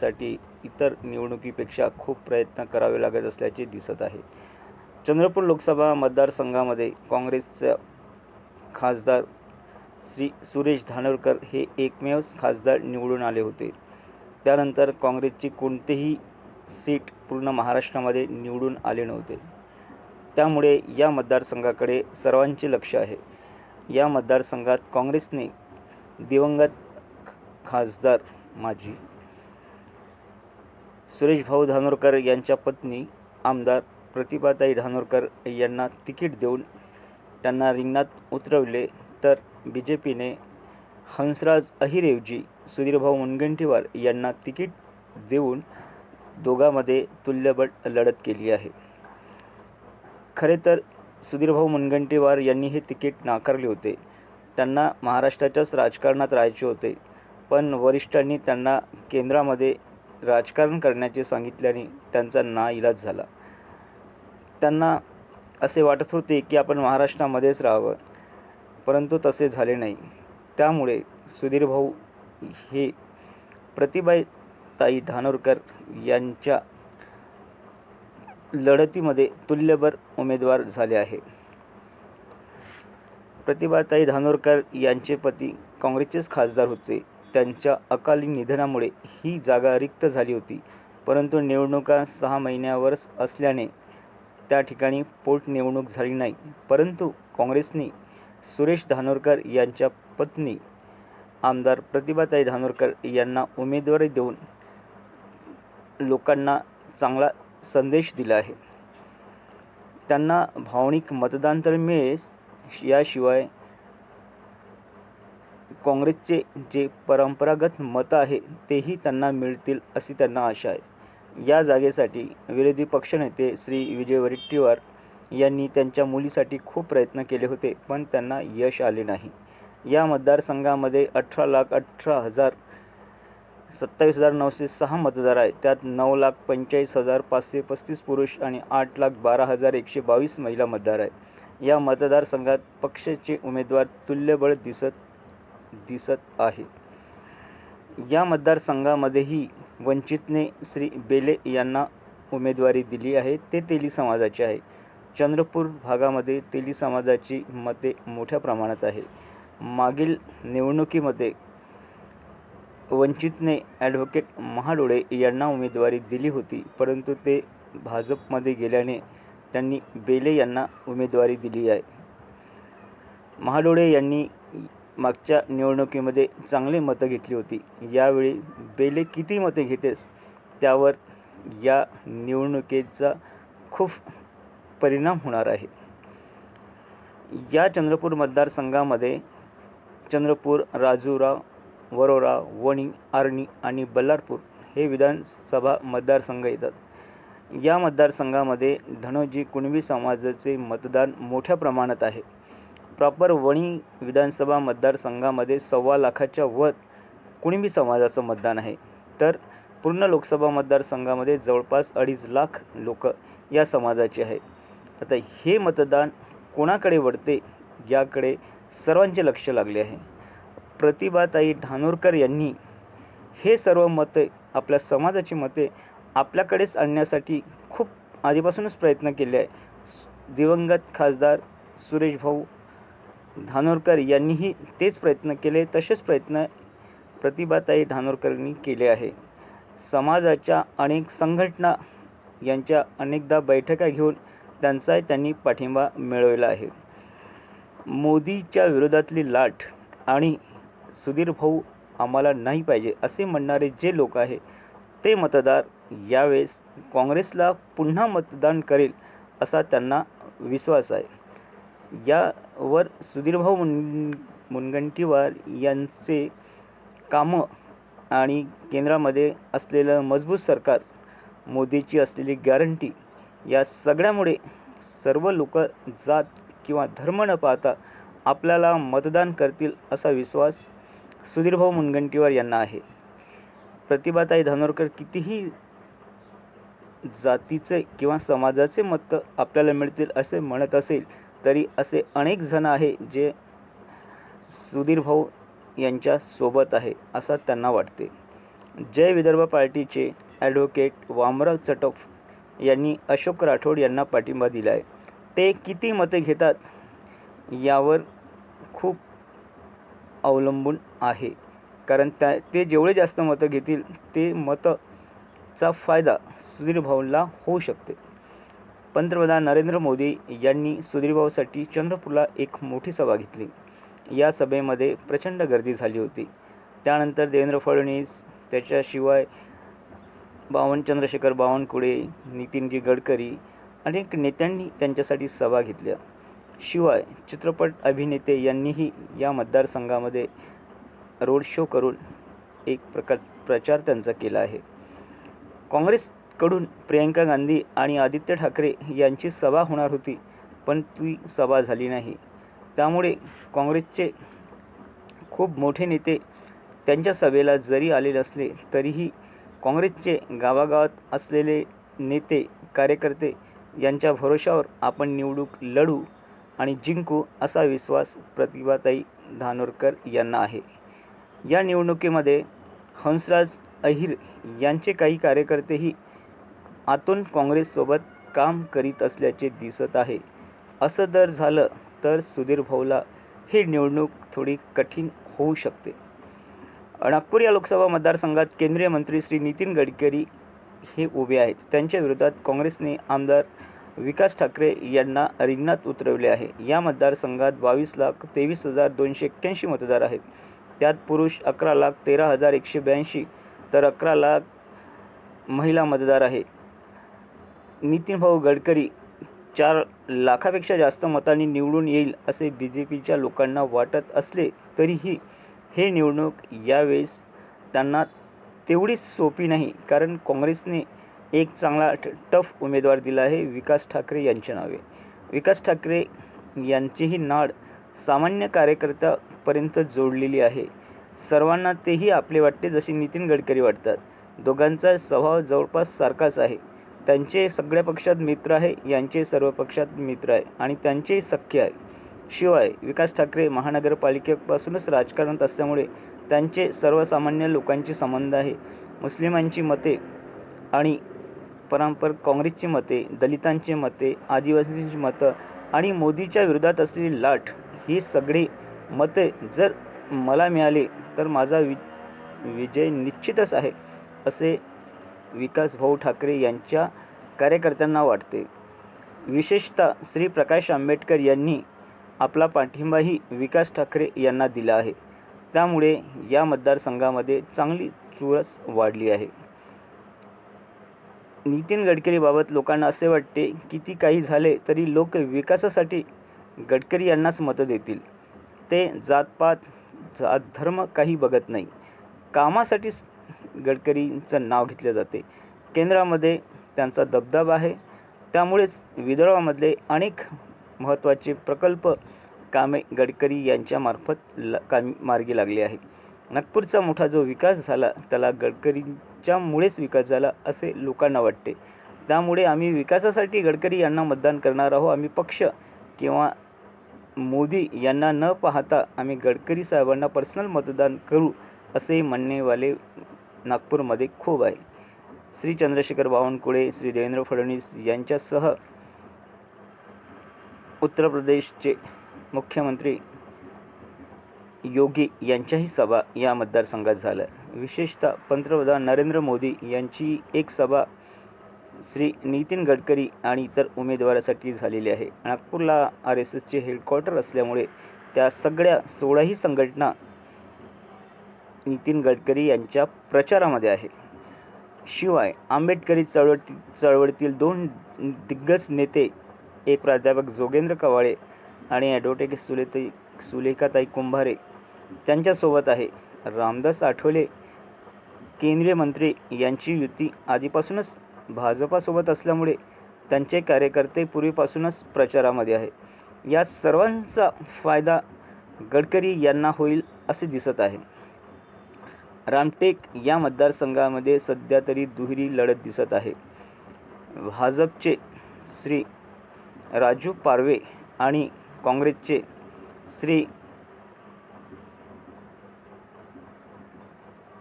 प्रत्येक इतर निवडणुकीपेक्षा खूप प्रयत्न करावे लागत असल्याचे दिसत आहे. चंद्रपूर लोकसभा मतदारसंघामध्ये काँग्रेसचा खासदार श्री सुरेश धानोरकर हे एकमेव खासदार निवडून आले होते. त्यानंतर काँग्रेसची कोणतेही सीट पूर्ण महाराष्ट्रामध्ये निवडून आले नव्हते. त्यामुळे या मतदारसंघाकडे सर्वांचे लक्ष आहे. या मतदारसंघात काँग्रेसने दिवंगत खासदार माजी सुरेश भाऊ धानोरकर यांच्या पत्नी आमदार प्रतिभाताई धानोरकर यांना तिकीट देऊन त्यांना रिंगणात उतरवले. तर बी जे पीने हंसराज अहिरेवजी सुधीरभाऊ मुनगंटीवार यांना तिकीट देऊन दोघांमध्ये तुल्यबळ लढत केली आहे. खरे तर सुधीरभाऊ मुनगंटीवार यांनी हे तिकीट नाकारले होते. त्यांना महाराष्ट्राच्याच राजकारणात राहायचे होते. पण वरिष्ठांनी त्यांना केंद्रामध्ये राजकारण करण्याचे सांगितल्याने त्यांचा नाईलाज झाला. त्यांना असे वाटत होते की आपण महाराष्ट्रामध्येच राहावं परंतु तसे झाले नाही. त्यामुळे सुधीरभाऊ हे प्रतिभाताई धानोरकर यांच्या लढतीमध्ये तुल्यभर उमेदवार झाले आहे. प्रतिभाताई धानोरकर यांचे पती काँग्रेसचेच खासदार होते. त्यांच्या अकाली निधनामुळे ही जागा रिक्त झाली होती. परंतु निवडणुका सहा महिन्यावरच असल्याने त्या ठिकाणी पोटनिवडणूक झाली नाही. परंतु काँग्रेसने सुरेश धानोरकर यांच्या पत्नी आमदार प्रतिभाताई धानोरकर यांना उमेदवारी देऊन लोकांना चांगला संदेश दिला आहे. त्यांना भावनिक मतदान तर मिळेच याशिवाय काँग्रेसचे जे परंपरागत मतं आहे तेही त्यांना मिळतील अशी त्यांना आशा आहे. या जागेसाठी विरोधी पक्षनेते श्री विजय वडेट्टीवार यांनी त्यांच्या मुलीसाठी खूप प्रयत्न केले होते पण त्यांना यश आले नाही. या मतदारसंघामध्ये अठरा लाख अठरा हजार सत्तावीस हजार नऊशे सहा मतदार आहेत. त्यात नऊ लाख पंचेचाळीस हजार पाचशे पस्तीस पुरुष आणि आठ लाख बारा हजार एकशे बावीस महिला मतदार आहेत. या मतदारसंघात पक्षाचे उमेदवार तुल्यबळ दिसत दिसत आहे. या मतदारसंघामध्येही वंचितने श्री बेले यांना उमेदवारी दिली आहे. ते तेली समाजाचे आहे. चंद्रपूर भागामध्ये तेली समाजाची मते मोठ्या प्रमाणात आहे. मागील निवडणुकीमध्ये वंचितने ॲडव्होकेट महाडोळे यांना उमेदवारी दिली होती. परंतु ते भाजपमध्ये गेल्याने त्यांनी बेले यांना उमेदवारी दिली आहे. महाडोळे यांनी मागच्या निवडणुकीमध्ये चांगली मतं घेतली होती. यावेळी बेले किती मते घेतेस? त्यावर या निवडणुकीचा खूप परिणाम होणार आहे. या चंद्रपूर मतदारसंघामध्ये चंद्रपूर राजूराव वरोरा वणी आर्णी आणि बल्लारपूर हे विधानसभा मतदारसंघ येतात. या मतदारसंघामध्ये धनोजी कुणबी समाजाचे मतदान मोठ्या प्रमाणात आहे. प्रॉपर वणी विधानसभा मतदारसंघामध्ये सव्वा लाखाच्या वर कुणबी समाजाचं मतदान आहे. तर पूर्ण लोकसभा मतदारसंघामध्ये जवळपास अडीच लाख लोक या समाजाचे आहे. आता हे मतदान कोणाकडे वळते याकडे सर्वांचे लक्ष लागले आहे. प्रतिभाताई धानोरकर यांनी हे सर्व मते आपल्या समाजाची मते आपल्याकडेच आणण्यासाठी खूप आधीपासूनच प्रयत्न केले आहे दिवंगत खासदार सुरेश भाऊ धानोरकर यांनीही तेच प्रयत्न केले तसेच प्रयत्न प्रतिभाताई धानोरकरांनी केले आहे. समाजाच्या अनेक संघटना यांच्या अनेकदा बैठका घेऊन त्यांचाही त्यांनी पाठिंबा मिळवला आहे. मोदीच्या विरोधातली लाट आणि सुधीर भाऊ आम्हाला नाही पाहिजे असे म्हणणारे जे लोक आहे ते मतदार यावेळेस काँग्रेसला पुन्हा मतदान करेल असा त्यांना विश्वास आहे. यावर सुधीरभाऊ मुन मुनगंटीवार यांचे कामं आणि केंद्रामध्ये असलेलं मजबूत सरकार मोदीची असलेली गॅरंटी या सगळ्यामुळे सर्व लोक जात किंवा धर्म न पाहता आपल्याला मतदान करतील असा विश्वास सुधीरभाऊ मुनगंटीवार यांना आहे. प्रतिभाताई धानोरकर कितीही जातीचे किंवा समाजाचे मत आपल्याला मिळतील असे म्हणत असेल तरी असे अनेक जण आहे जे सुधीर भाऊ यांच्या सोबत आहे असं त्यांना वाटते. जय विदर्भ पार्टीचे ॲडव्होकेट वामराव चटोफ यांनी अशोक राठोड यांना पाठिंबा दिला आहे ते किती मते घेतात यावर खूप अवलंबून आहे. कारण त्या ते जेवढे जास्त मतं घेतील ते मतचा फायदा सुधीर भाऊला होऊ शकते. पंतप्रधान नरेंद्र मोदी यांनी सुधीरभाऊसाठी चंद्रपूरला एक मोठी सभा घेतली. या सभेमध्ये प्रचंड गर्दी झाली होती. त्यानंतर देवेंद्र फडणवीस त्याच्याशिवाय बावन चंद्रशेखर बावनकुळे नितीनजी गडकरी अनेक नेत्यांनी त्यांच्यासाठी सभा घेतल्या. शिवाय चित्रपट अभिनेते यांनीही या मतदारसंघामध्ये रोड शो करून एक प्रकार प्रचार त्यांचा केला आहे. काँग्रेस कडून प्रियंका गांधी आणि आदित्य ठाकरे यांची सभा होणार होती पण ती सभा झाली नाही. त्यामुळे काँग्रेसचे खूप मोठे नेते त्यांच्या सभेला जरी आले नसले तरीही काँग्रेसचे गावागावात असलेले नेते कार्यकर्ते यांच्या भरोशावर आपण निवडणूक लढू आणि जिंकू असा विश्वास प्रतिभाताई धानोरकर यांना आहे. या निवडणुकीमध्ये हंसराज अहिर यांचे काही कार्यकर्तेही आतून काँग्रेससोबत काम करीत असल्याचे दिसत आहे. असं जर झालं तर सुधीर भाऊला ही निवडणूक थोडी कठीण होऊ शकते. नागपूर या लोकसभा मतदारसंघात केंद्रीय मंत्री श्री नितीन गडकरी हे उभे आहेत. त्यांच्या विरोधात काँग्रेसने आमदार विकास ठाकरे यांना रिंगणात उतरवले आहे. या मतदारसंघात बावीस लाख तेवीस हजार दोनशे एक्क्याऐंशी मतदार आहेत. त्यात पुरुष अकरा लाख तेरा हजार एकशे ब्याऐंशी तर अकरा लाख महिला मतदार आहे. नितीन भाऊ गडकरी चार लाखापेक्षा जास्त मतांनी निवडून येईल असे बी जे पीच्या लोकांना वाटत असले तरीही हे निवडणूक यावेळेस त्यांना तेवढीच सोपी नाही कारण काँग्रेसने एक चांगला टफ उमेदवार दिला आहे विकास ठाकरे यांच्या नावे. विकास ठाकरे यांचीही नाड सामान्य कार्यकर्त्यापर्यंत जोडलेली आहे. सर्वांना तेही आपले वाटते जसे नितीन गडकरी वाटतात. दोघांचा स्वभाव जवळपास सारखाच आहे. त्यांचे सगळ्या पक्षात मित्र आहे यांचे सर्व पक्षात मित्र आहे आणि त्यांचेही सख्य आहे. शिवाय विकास ठाकरे महानगरपालिकेपासूनच राजकारणात असल्यामुळे त्यांचे सर्वसामान्य लोकांचे संबंध आहे. मुस्लिमांची मते आणि परंपर काँग्रेसची मते दलितांची मते आदिवासींची मतं आणि मोदीच्या विरोधात असलेली लाट ही सगळी मते जर मला मिळाली तर माझा वि विजय निश्चितच आहे असे विकास भाऊ ठाकरे यांच्या कार्यकर्त्यांना वाटते. विशेषतः श्री प्रकाश आंबेडकर यांनी आपला पाठिंबाही विकास ठाकरे यांना दिला आहे. त्यामुळे या मतदारसंघामध्ये चांगली चुरस वाढली आहे. नितीन गडकरीबाबत लोकांना असे वाटते किती काही झाले तरी लोक विकासासाठी गडकरी यांनाच मतं देतील. ते जातपात जात धर्म काही बघत नाही. कामासाठीच गडकरींचं नाव घेतलं जाते. केंद्रामध्ये त्यांचा दबदबा आहे. त्यामुळेच विदर्भामधले अनेक महत्त्वाचे प्रकल्प कामे गडकरी यांच्यामार्फत ल का मार्गी लागले आहे नागपूरचा मोठा जो विकास झाला त्याला गडकरींच्यामुळेच विकास झाला असे लोकांना वाटते. त्यामुळे आम्ही विकासासाठी गडकरी यांना मतदान करणार आहोत. आम्ही पक्ष किंवा मोदी यांना न पाहता आम्ही गडकरी साहेबांना पर्सनल मतदान करू असे म्हणणेवाले नागपूरमध्ये खूप आहे. श्री चंद्रशेखर बावनकुळे श्री देवेंद्र फडणवीस यांच्यासह उत्तर प्रदेशचे मुख्यमंत्री योगी यांच्याही सभा या मतदारसंघात झाल्या. विशेषतः पंतप्रधान नरेंद्र मोदी यांची एक सभा श्री नितीन गडकरी आणि इतर उमेदवारासाठी झालेली आहे. नागपूरला आर एस एसचे हेडक्वार्टर असल्यामुळे त्या सगळ्या सोळाही संघटना नितीन गडकरी यांच्या प्रचारामध्ये आहे. शिवाय आंबेडकरी चळवळी चळवळीतील दोन दिग्गज नेते एक प्राध्यापक जोगेंद्र कवाळे आणि ॲडव्होकेट सुलेताई सुलेखाताई कुंभारे त्यांच्यासोबत आहे. रामदास आठवले केंद्रीय मंत्री यांची युती आधीपासूनच भाजपासोबत असल्यामुळे त्यांचे कार्यकर्ते पूर्वीपासूनच प्रचारामध्ये आहे. या सर्वांचा फायदा गडकरी यांना होईल असे दिसत आहे. रामटेक या मतदारसंघामध्ये सध्या तरी दुहेरी लढत दिसत आहे. भाजपचे श्री राजू पारवे आणि काँग्रेसचे श्री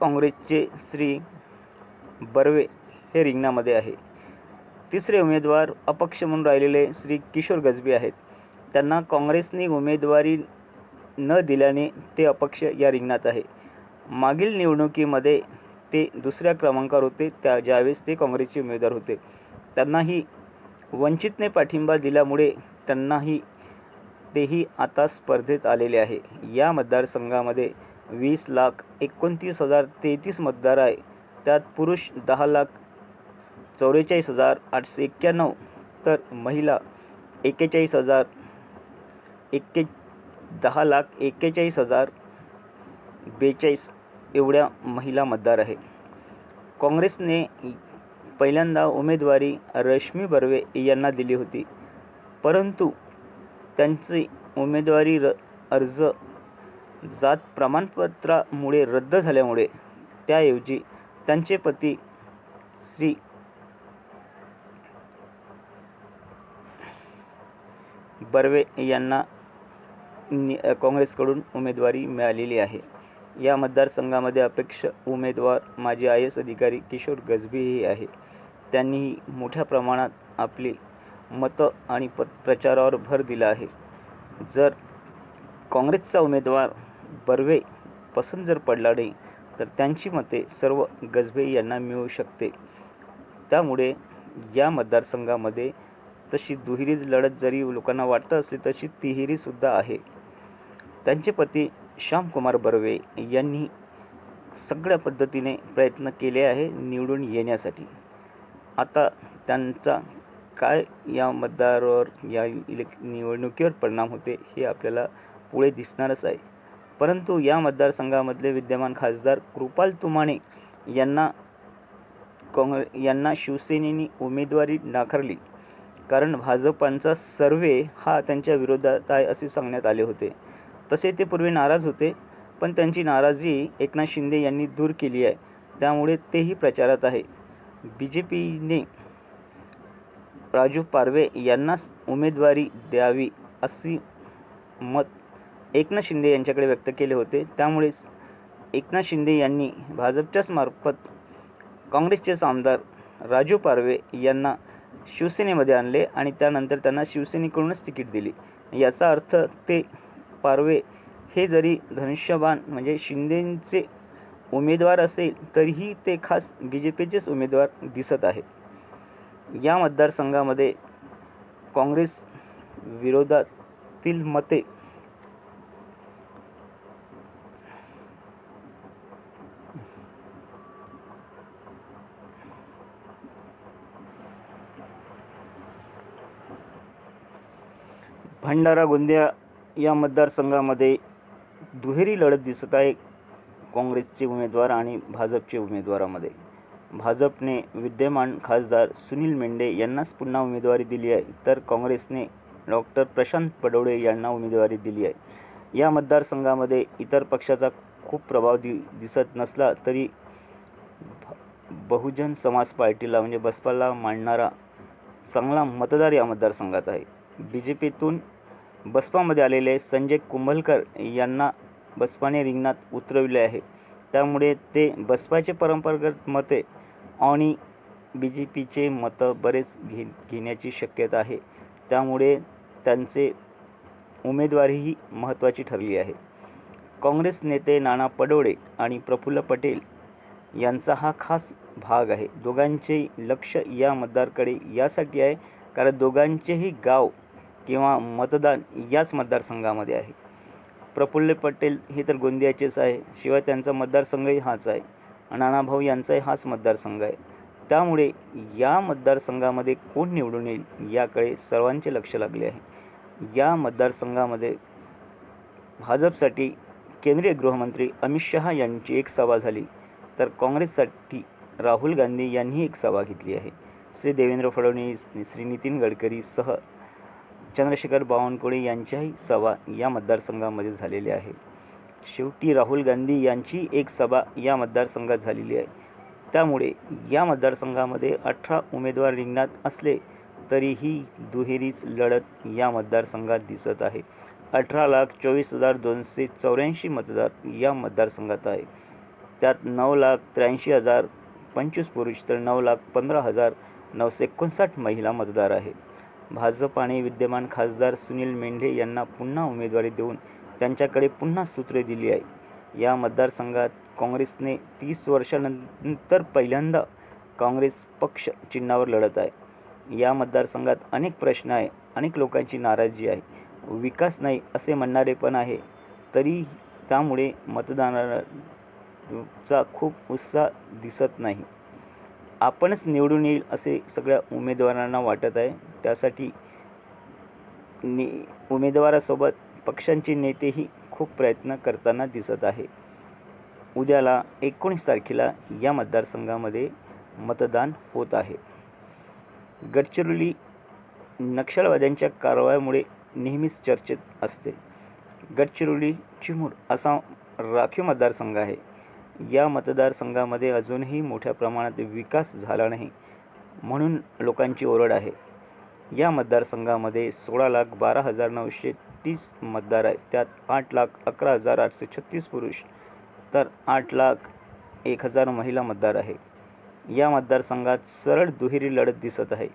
काँग्रेसचे श्री बर्वे हे रिंगणामध्ये आहे. तिसरे उमेदवार अपक्ष म्हणून राहिलेले श्री किशोर गजबी आहेत. त्यांना काँग्रेसने उमेदवारी न दिल्याने ते अपक्ष या रिंगणात आहे. मागील निवडणुकीमध्ये ते दुसऱ्या क्रमांकावर होते. त्या ज्यावेळेस ते काँग्रेसचे उमेदवार होते. त्यांनाही वंचितने पाठिंबा दिल्यामुळे त्यांनाही तेही आता स्पर्धेत आलेले आहे. या मतदारसंघामध्ये वीस लाख एकोणतीस हजार तेहतीस मतदार आहे. त्यात पुरुष दहा लाख चौवेचाळीस हजार आठशे एक्क्याण्णव तर महिला एक्केचाळीस हजार एक्के दहा लाख एक्केचाळीस हजार बेचाळीस एवढ्या महिला मतदार आहे. काँग्रेसने पहिल्यांदा उमेदवारी रश्मी बर्वे यांना दिली होती. परंतु त्यांची उमेदवारी र अर्ज जात प्रमाणपत्रामुळे रद्द झाल्यामुळे त्याऐवजी त्यांचे पती श्री बर्वे यांना काँग्रेसकडून उमेदवारी मिळालेली आहे. या मतदारसंघामध्ये अपेक्ष उमेदवार माजी आय एस अधिकारी किशोर गजबेही आहे. त्यांनीही मोठ्या प्रमाणात आपली मतं आणि प प्रचारावर भर दिला आहे. जर काँग्रेसचा उमेदवार बर्वे पसंत जर पडला नाही तर त्यांची मते सर्व गजबे यांना मिळू शकते. त्यामुळे या मतदारसंघामध्ये तशी दुहेरीच लढत जरी लोकांना वाटत असली तशी तिहेरीसुद्धा आहे. त्यांचे पती श्यामकुमार बर्वे यांनी सगळ्या पद्धतीने प्रयत्न केले आहे निवडून येण्यासाठी. आता त्यांचा काय या मतदारावर या इलेक् निवडणुकीवर परिणाम होते हे आपल्याला पुढे दिसणारच आहे. परंतु या मतदारसंघामधले विद्यमान खासदार कृपाल तुमाने यांना काँग्रे यांना शिवसेनेने उमेदवारी नाकारली. कारण भाजपांचा सर्वे हा त्यांच्या विरोधात आहे असे सांगण्यात आले होते. तसे ते पूर्वी नाराज होते पण त्यांची नाराजी एकनाथ शिंदे यांनी दूर केली आहे. त्यामुळे तेही प्रचारात आहे. बी जे पीने राजू पारवे यांनाच उमेदवारी द्यावी अशी मत एकनाथ शिंदे यांच्याकडे व्यक्त केले होते. त्यामुळेच एकनाथ शिंदे यांनी भाजपच्याच मार्फत काँग्रेसचेच आमदार राजू पारवे यांना शिवसेनेमध्ये आणले आणि त्यानंतर त्यांना शिवसेनेकडूनच तिकीट दिली. याचा अर्थ ते पारवे हे जरी धनुष्यबाण म्हणजे शिंदेंचे उमेदवार असेल तरीही ते खास बी जे पीचेच उमेदवार दिसत आहे या मतदारसंघामध्ये काँग्रेस विरोधातील मते भंडारा गोंदिया या मतदारसंघामध्ये दुहेरी लढत दिसत आहे. काँग्रेसचे उमेदवार आणि भाजपचे उमेदवारामध्ये. भाजपने विद्यमान खासदार सुनील मेंढे यांनाच पुन्हा उमेदवारी दिली आहे. तर काँग्रेसने डॉक्टर प्रशांत पडवळे यांना उमेदवारी दिली आहे. या मतदारसंघामध्ये इतर पक्षाचा खूप प्रभाव दि दिसत नसला तरी बहुजन समाज पार्टीला म्हणजे बसपाला मांडणारा चांगला मतदार या मतदारसंघात आहे. बी जे पीतून बसपामध्ये आलेले संजय कुंभलकर यांना बसपाने रिंगणात उतरविले आहे. त्यामुळे ते बसपाचे परंपरागत मते आणि बी जे पीचे मतं बरेच घे घेण्याची शक्यता आहे. त्यामुळे त्यांचे उमेदवारीही महत्त्वाची ठरली आहे. काँग्रेस नेते नाना पडोळे आणि प्रफुल्ल पटेल यांचा हा खास भाग आहे. दोघांचे लक्ष या मतदारकडे यासाठी आहे. कारण दोघांचेही गाव किंवा मतदान याच मतदारसंघामध्ये आहे. प्रफुल्ल पटेल हे तर गोंदियाचेच आहे. शिवाय त्यांचा मतदारसंघही हाच आहे. नानाभाऊ यांचाही हाच मतदारसंघ आहे. त्यामुळे या मतदारसंघामध्ये कोण निवडून येईल याकडे सर्वांचे लक्ष लागले आहे. या मतदारसंघामध्ये भाजपसाठी केंद्रीय गृहमंत्री अमित शहा यांची एक सभा झाली. तर काँग्रेससाठी राहुल गांधी यांनी एक सभा घेतली आहे. श्री देवेंद्र फडणवीस श्री नितीन गडकरीसह चंद्रशेखर बावनकुळे यांच्याही सभा या मतदारसंघामध्ये झालेल्या आहे. शेवटी राहुल गांधी यांची एक सभा या मतदारसंघात झालेली आहे. त्यामुळे या मतदारसंघामध्ये अठरा उमेदवार रिंगणात असले तरीही दुहेरीच लढत या मतदारसंघात दिसत आहे. अठरा लाख चोवीस हजार दोनशे चौऱ्याऐंशी मतदार या मतदारसंघात आहे. त्यात नऊ लाख त्र्याऐंशी हजार पंचवीस पुरुष तर नऊ लाख पंधरा हजार नऊशे एकोणसाठ महिला मतदार आहे भाजपाने विद्यमान खासदार सुनील मेंढे यांना पुन्हा उमेदवारी देऊन त्यांच्याकडे पुन्हा सूत्रे दिली आहे. या मतदारसंघात काँग्रेसने तीस वर्षानंतर पहिल्यांदा काँग्रेस पक्ष चिन्हावर लढत आहे. या मतदारसंघात अनेक प्रश्न आहे अनेक लोकांची नाराजी आहे. विकास नाही असे म्हणणारे पण आहे तरी त्यामुळे मतदानाचा खूप उत्साह दिसत नाही. आपणच निवडून येईल असे सगळ्या उमेदवारांना वाटत आहे. त्यासाठी नि उमेदवारासोबत पक्षांचे नेतेही खूप प्रयत्न करताना दिसत आहे. उद्याला एकोणीस तारखेला या मतदारसंघामध्ये मतदान होत आहे. गडचिरोली नक्षलवाद्यांच्या कारवायामुळे नेहमीच चर्चेत असते. गडचिरोली चिमूर असा राखीव मतदारसंघ आहे. या मतदारसंघामध्ये अजूनही मोठ्या प्रमाणात विकास झाला नाही म्हणून लोकांची ओरड आहे. या मतदारसंघामध्ये सोळा लाख बारा हजार नऊशे तीस मतदार आहेत. त्यात आठ लाख अकरा हजार आठशे छत्तीस पुरुष तर आठ लाख एक हजार महिला मतदार आहे. या मतदारसंघात सरळ दुहेरी लढत दिसत आहे.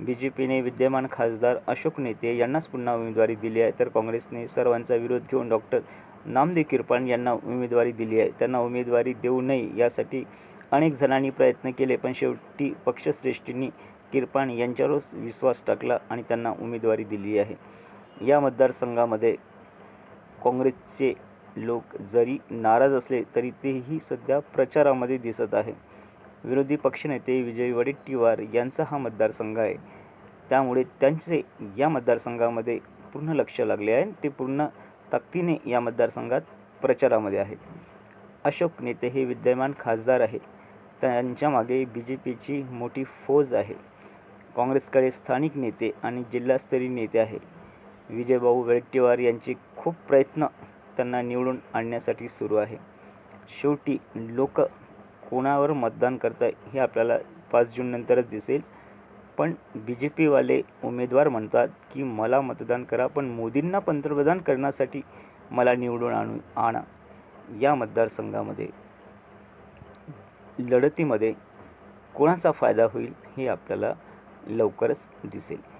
बी जे पीने विद्यमान खासदार अशोक नेते यांनाच पुन्हा उमेदवारी दिली आहे तर काँग्रेसने सर्वांचा विरोध घेऊन डॉक्टर नामदेव किरपाण यांना उमेदवारी दिली आहे. त्यांना उमेदवारी देऊ नये यासाठी अनेक जणांनी प्रयत्न केले पण शेवटी पक्षश्रेष्ठींनी किरपाण यांच्यावरच विश्वास टाकला आणि त्यांना उमेदवारी दिली आहे. या मतदारसंघामध्ये काँग्रेसचे लोक जरी नाराज असले तरी तेही सध्या प्रचारामध्ये दिसत आहे. विरोधी पक्षनेते विजय वडेट्टीवार यांचा हा मतदारसंघ आहे. त्यामुळे त्यांचे या मतदारसंघामध्ये पूर्ण लक्ष लागले आहे ते पूर्ण ताकदीने या मतदारसंघात प्रचारामध्ये आहेत अशोक नेते हे विद्यमान खासदार आहे. त्यांच्या मागे बी जे पीची मोठी फौज आहे. काँग्रेसकडे स्थानिक नेते आणि जिल्हास्तरीय नेते आहे. विजयभाऊ वडेट्टीवार यांचे खूप प्रयत्न त्यांना निवडून आणण्यासाठी सुरू आहे. शेवटी लोक कोणावर मतदान करत आहे हे आपल्याला पाच जूननंतरच दिसेल. पण बी जे पीवाले उमेदवार म्हणतात की मला मतदान करा पण मोदींना पंतप्रधान करण्यासाठी मला निवडून आणू आणा. या मतदारसंघामध्ये लढतीमध्ये कोणाचा फायदा होईल हे आपल्याला लवकरच दिसेल.